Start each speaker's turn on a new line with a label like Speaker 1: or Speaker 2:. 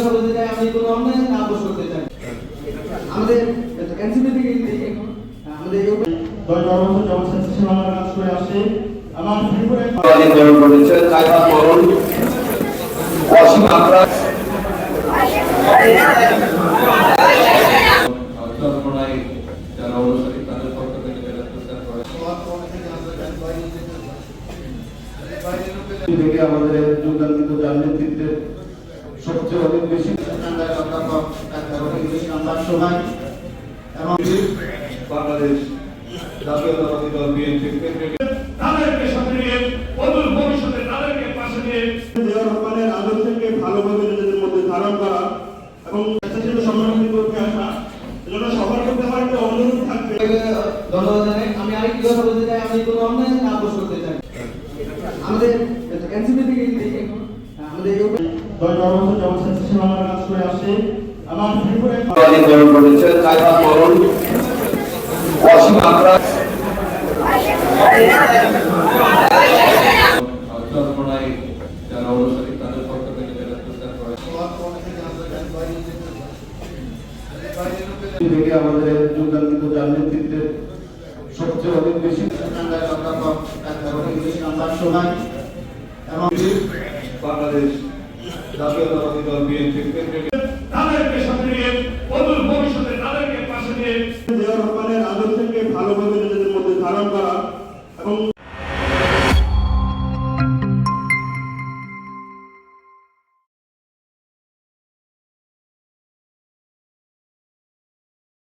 Speaker 1: কথা বলতে
Speaker 2: চাই আমি কোনো অন্যায় না আপোষ করতে চাই আমাদের এনসিপি থেকে আমাদের দশ বারো বছর জনস্বাস্থ্য আমার কাজ করে আসে।
Speaker 1: যারা অনুসারী তাদের পক্ষ থেকে বেলা আমাদের যোগদান কিন্তু জানলে সবচেয়ে অনেক বেশি আমরা সবাই এবং
Speaker 2: বাংলাদেশ জাতীয়তাবাদী দল বিএনপি
Speaker 3: তাদেরকে সাথে নিয়ে অদূর ভবিষ্যতে তাদেরকে পাশে নিয়ে।
Speaker 1: জিয়া রহমানের আদর্শকে ভালোভাবে নিজেদের মধ্যে ধারণ করা এবং স্বেচ্ছাসেবী সংগঠন করতে আসা এজন্য সবার মধ্যে আমার একটা অনুরোধ থাকবে।
Speaker 4: ধন্যবাদ জানাই। আমি আরেকটি কথা বলতে চাই আমি কোনো অন্যায় না করতে চাই। আমাদের এনসিপি থেকে আমাদের
Speaker 2: যারা অনুসারী তাদের পক্ষ থেকে যারা প্রচার করে
Speaker 1: থেকে আমাদের যোগদান কিন্তু যার নেতৃত্বে সবচেয়ে অনেক বেশি আমরা সবাই এবং
Speaker 2: দল বিএনপি
Speaker 3: তাদেরকে সাথে নিয়ে অদূর ভবিষ্যতে তাদেরকে পাশে নিয়ে
Speaker 1: জিয়া রহমানের আদর্শকে ভালোভাবে নিজেদের মধ্যে ধারণ করা এবং